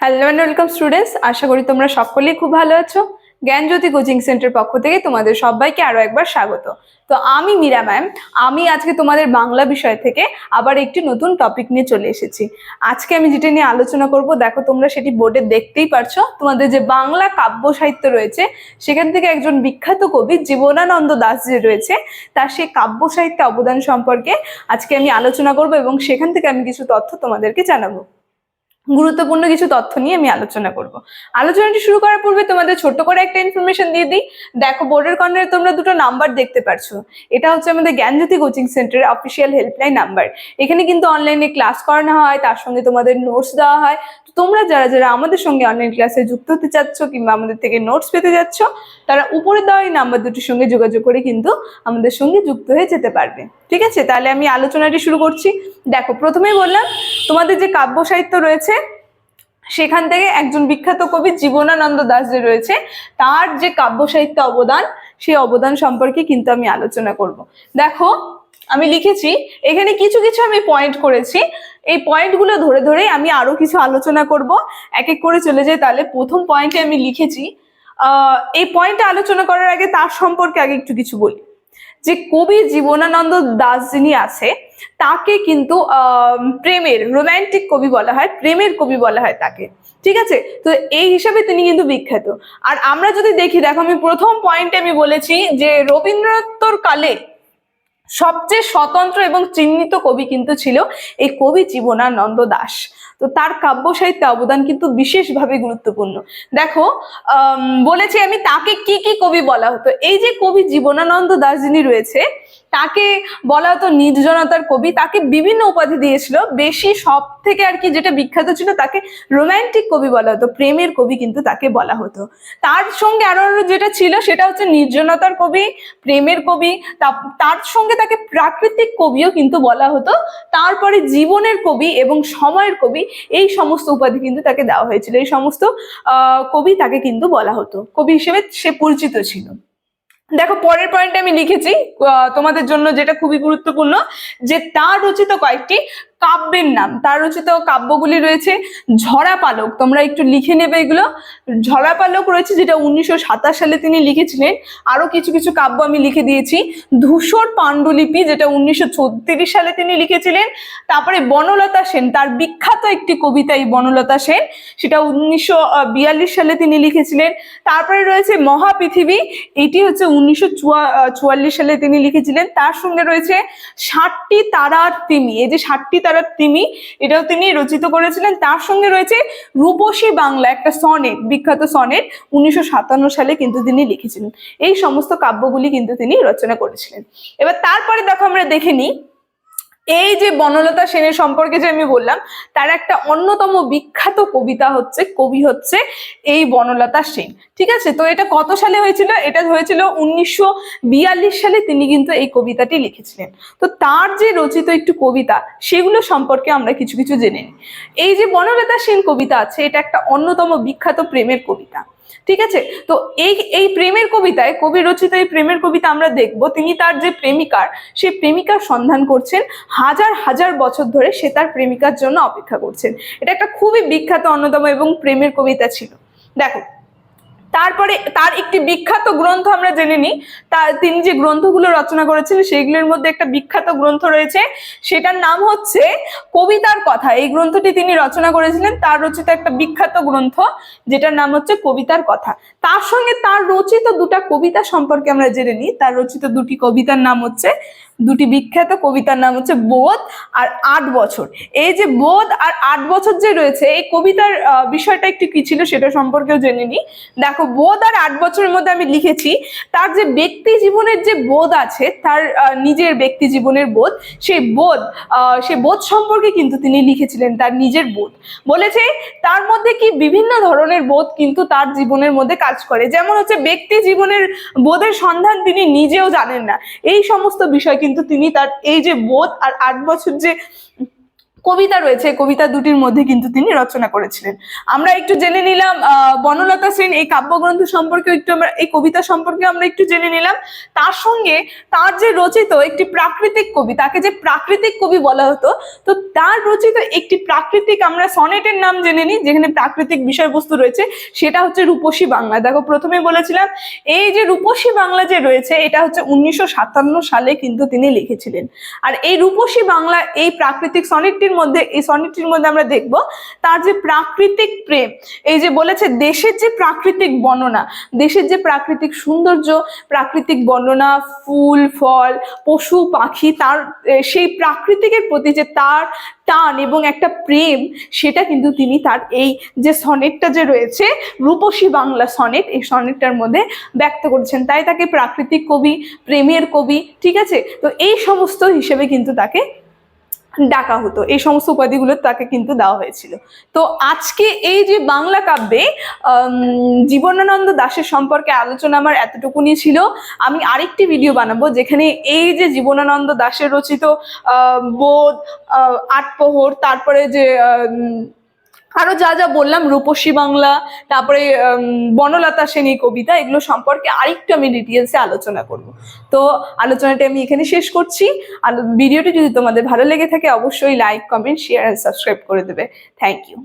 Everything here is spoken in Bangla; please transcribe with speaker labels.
Speaker 1: হ্যালো অ্যান্ড ওয়েলকাম স্টুডেন্টস আশা করি তোমরা সকলেই খুব ভালো আছো। জ্ঞানজ্যোতি কোচিং সেন্টার পক্ষ থেকে তোমাদের সবাইকে আরও একবার স্বাগত। তো আমি মীরা ম্যাম। আমি আজকে তোমাদের বাংলা বিষয় থেকে আবার একটি নতুন টপিক নিয়ে চলে এসেছি। আজকে আমি যেটা নিয়ে আলোচনা করব, দেখো তোমরা সেটি বোর্ডে দেখতেই পারছ। তোমাদের যে বাংলা কাব্য সাহিত্য রয়েছে, সেখান থেকে একজন বিখ্যাত কবি জীবনানন্দ দাস যে রয়েছে, তার সেই কাব্য সাহিত্যে অবদান সম্পর্কে আজকে আমি আলোচনা করব এবং সেখান থেকে আমি কিছু তথ্য তোমাদেরকে জানাব। গুরুত্বপূর্ণ কিছু তথ্য নিয়ে আমি আলোচনা করব। আলোচনাটি শুরু করার পূর্বে তোমাদের ছোট্ট করে একটা ইনফরমেশন দিয়ে দিই। দেখো বোর্ডের কর্নারে তোমরা দুটো নাম্বার দেখতে পারছ। এটা হচ্ছে আমাদের জ্ঞানজ্যোতি কোচিং সেন্টারের অফিসিয়াল হেল্পলাইন নাম্বার এখানে কিন্তু অনলাইনে ক্লাস করানো হয়, তার সঙ্গে তোমাদের নোটস দেওয়া হয়। তো তোমরা যারা যারা আমাদের সঙ্গে অনলাইন ক্লাসে যুক্ত হতে চাচ্ছ কিংবা আমাদের থেকে নোটস পেতে যাচ্ছ, তারা উপরে দেওয়া এই নাম্বার দুটির সঙ্গে যোগাযোগ করে কিন্তু আমাদের সঙ্গে যুক্ত হয়ে যেতে পারবে। ঠিক আছে? তাহলে আমি আলোচনাটি শুরু করছি। দেখো প্রথমেই বললাম, তোমাদের যে কাব্য সাহিত্য রয়েছে, সেখান থেকে একজন বিখ্যাত কবি জীবনানন্দ দাস যে রয়েছে, তার যে কাব্য সাহিত্য অবদান, সেই অবদান সম্পর্কে কিন্তু আমি আলোচনা করব। দেখো, আমি লিখেছি, এখানে কিছু কিছু আমি পয়েন্ট করেছি। এই পয়েন্টগুলো ধরে ধরে আমি আরও কিছু আলোচনা করব। এক এক করে চলে যাই। তাহলে প্রথম পয়েন্টে আমি লিখেছি এই পয়েন্টে আলোচনা করার আগে তার সম্পর্কে আগে একটু কিছু বলি। যে কবি জীবনানন্দ দাস যিনি আছে, তাকে কিন্তু প্রেমের রোম্যান্টিক কবি বলা হয়, প্রেমের কবি বলা হয় তাকে। ঠিক আছে? তো এই হিসাবে তিনি কিন্তু বিখ্যাত। আর আমরা যদি দেখি, দেখো আমি প্রথম পয়েন্টে আমি বলেছি যে রবীন্দ্রনাথর কালে সবচেয়ে স্বতন্ত্র এবং চিহ্নিত কবি কিন্তু ছিল এই কবি জীবনানন্দ দাস। তো তার কাব্য সাহিত্যে অবদান কিন্তু বিশেষভাবে গুরুত্বপূর্ণ। দেখো বলেছি আমি তাকে কি কি কবি বলা হতো? এই যে কবি জীবনানন্দ দাস যিনি রয়েছে তাকে বলা হতো নির্জনতার কবি। তাকে বিভিন্ন উপাধি দিয়েছিল। বেশি সব থেকে আর কি যেটা বিখ্যাত ছিল তাকে রোম্যান্টিক কবি বলা হতো। প্রেমের কবি কিন্তু তাকে বলা হতো। তার সঙ্গে আরও যেটা ছিল সেটা হচ্ছে নির্জনতার কবি, প্রেমের কবি। তার সঙ্গে তাকে প্রাকৃতিক কবিও কিন্তু বলা হতো। তারপরে জীবনের কবি এবং সময়ের কবি এই সমস্ত উপাধি কিন্তু তাকে দেওয়া হয়েছিল। এই সমস্ত কবি তাকে কিন্তু বলা হতো। কবি হিসেবে সে পরিচিত ছিল। দেখো পরের পয়েন্ট আমি লিখেছি তোমাদের জন্য যেটা খুবই গুরুত্বপূর্ণ যে তার রচিত কয়েকটি কাব্যের নাম। তার রচিত কাব্যগুলি রয়েছে ঝরা পালক তোমরা একটু লিখে নেবে এগুলো। ঝরা পালক রয়েছে যেটা উনিশশো সাতাশ সালে তিনি লিখেছিলেন। আরও কিছু কিছু কাব্য আমি লিখে দিয়েছি। ধূসর পাণ্ডুলিপি, যেটা উনিশশো ছত্রিশ সালে তিনি লিখেছিলেন। তারপরে বনলতা সেন, তার বিখ্যাত একটি কবিতা এই বনলতা সেন, সেটা উনিশশো বিয়াল্লিশ সালে তিনি লিখেছিলেন। তারপরে রয়েছে মহাপৃথিবী, এটি হচ্ছে উনিশশো চুয়াল্লিশ সালে তিনি লিখেছিলেন। তার সঙ্গে রয়েছে ষাটটি তারার তিমি। এই যে ষাটটি তারার তিমি এটাও তিনি রচিত করেছিলেন। তার সঙ্গে রয়েছে রূপসী বাংলা, একটা সনেট, বিখ্যাত সনেট, উনিশশো সাতান্ন সালে কিন্তু তিনি লিখেছিলেন। এই সমস্ত কাব্যগুলি কিন্তু তিনি রচনা করেছিলেন। এবার তারপরে দেখো আমরা দেখে নিই এই যে বনলতা সেনের সম্পর্কে যে আমি বললাম, তার একটা অন্যতম বিখ্যাত কবিতা হচ্ছে, কবি হচ্ছে এই বনলতা সেন। ঠিক আছে? তো এটা কত সালে হয়েছিল? এটা হয়েছিল উনিশশো বিয়াল্লিশ সালে তিনি কিন্তু এই কবিতাটি লিখেছিলেন। তো তার যে রচিত একটু কবিতা, সেগুলো সম্পর্কে আমরা কিছু কিছু জেনে নিই। এই যে বনলতা সেন কবিতা আছে, এটা একটা অন্যতম বিখ্যাত প্রেমের কবিতা। ঠিক আছে? তো এই এই প্রেমের কবিতায়, কবি রচিত এই প্রেমের কবিতা আমরা দেখব, তিনি তার যে প্রেমিকার সেই প্রেমিকার সন্ধান করছেন, হাজার হাজার বছর ধরে সে তার প্রেমিকার জন্য অপেক্ষা করছেন। এটা একটা খুবই বিখ্যাত অন্যতম এবং প্রেমের কবিতা ছিল। দেখো তারপরে তার একটি বিখ্যাত গ্রন্থ আমরা জেনে নিই। তার তিনি যে গ্রন্থগুলো রচনা করেছেন সেইগুলোর মধ্যে একটা বিখ্যাত গ্রন্থ রয়েছে। সেটার নাম হচ্ছে কবিতার কথা। এই গ্রন্থটি তিনি রচনা করেছিলেন, তার রচিত একটা বিখ্যাত গ্রন্থ, যেটার নাম হচ্ছে কবিতার কথা। তার সঙ্গে তার রচিত দুটা কবিতা সম্পর্কে আমরা জেনে নিই। তার রচিত দুটি কবিতার নাম হচ্ছে দুটি বিখ্যাত কবিতার নাম হচ্ছে বোধ আর আট বছর। এই যে বোধ আর আট বছর যে রয়েছে, এই কবিতার বিষয়টা একটু কি ছিল সেটা সম্পর্কেও জেনে নিই। দেখো, বোধ আর আট বছরের মধ্যে আমি লিখেছি, তার যে ব্যক্তি জীবনের যে বোধ আছে, তার নিজের ব্যক্তি জীবনের বোধ, সেই বোধ সেই বোধ সম্পর্কে কিন্তু তিনি লিখেছিলেন তার নিজের বোধ। বলেছে, তার মধ্যে কি বিভিন্ন ধরনের বোধ কিন্তু তার জীবনের মধ্যে কাজ করে? যেমন হচ্ছে ব্যক্তি জীবনের বোধের সন্ধান তিনি নিজেও জানেন না। এই সমস্ত বিষয় কিন্তু তিনি তার এই যে বোধ আর আট বছর যে কবিতা রয়েছে, কবিতা দুটির মধ্যে কিন্তু তিনি রচনা করেছিলেন। আমরা একটু জেনে নিলাম বনলতা সেন এই কাব্যগ্রন্থ সম্পর্কে একটু আমরা, এই কবিতা সম্পর্কে আমরা একটু জেনে নিলাম। তার সঙ্গে তার যে রচিত একটি প্রাকৃতিক কবি, তাকে যে প্রাকৃতিক কবি বলা হতো, তো তার রচিত একটি প্রাকৃতিক আমরা সনেটের নাম জেনে নিই, যেখানে প্রাকৃতিক বিষয়বস্তু রয়েছে, সেটা হচ্ছে রূপসী বাংলা। দেখো, প্রথমে বলেছিলাম, এই যে রূপসী বাংলা যে রয়েছে, এটা হচ্ছে উনিশশো সাতান্ন সালে কিন্তু তিনি লিখেছিলেন। আর এই রূপসী বাংলা এই প্রাকৃতিক সনেটটির মধ্যে, এই সনেটটির মধ্যে আমরা দেখব তার যে প্রাকৃতিক প্রেম, এই যে বলেছে দেশের যে প্রাকৃতিক বর্ণনা, দেশের যে প্রাকৃতিক সৌন্দর্য, প্রাকৃতিক বর্ণনা, ফুল, ফল, পশু, পাখি, তার সেই প্রাকৃতিকের প্রতি যে তার টান এবং একটা প্রেম, সেটা কিন্তু তিনি তার এই যে সনেটটা যে রয়েছে, রূপসী বাংলা সনেট, এই সনেটটার মধ্যে ব্যক্ত করেছেন। তাই তাকে প্রাকৃতিক কবি, প্রেমের কবি, ঠিক আছে? তো এই সমস্ত হিসেবে কিন্তু তাকে ডাকা হতো। এই সমস্ত উপাধিগুলো তাকে কিন্তু দেওয়া হয়েছিল। তো আজকে এই যে বাংলা কাব্যে জীবনানন্দ দাসের সম্পর্কে আলোচনা আমার এতটুকুনি ছিল। আমি আরেকটি ভিডিও বানাবো যেখানে এই যে জীবনানন্দ দাসের রচিত বোধ আটপোহর, তারপরে যে আরও যা যা বললাম, রূপসী বাংলা, তারপরে বনলতা সেন কবিতা, এগুলো সম্পর্কে আরেকটু আমি ডিটেলসে আলোচনা করব। তো আলোচনাটা আমি এখানে শেষ করছি। ভিডিওটি যদি তোমাদের ভালো লেগে থাকে, অবশ্যই লাইক কমেন্ট শেয়ার আর সাবস্ক্রাইব করে দেবে। Thank you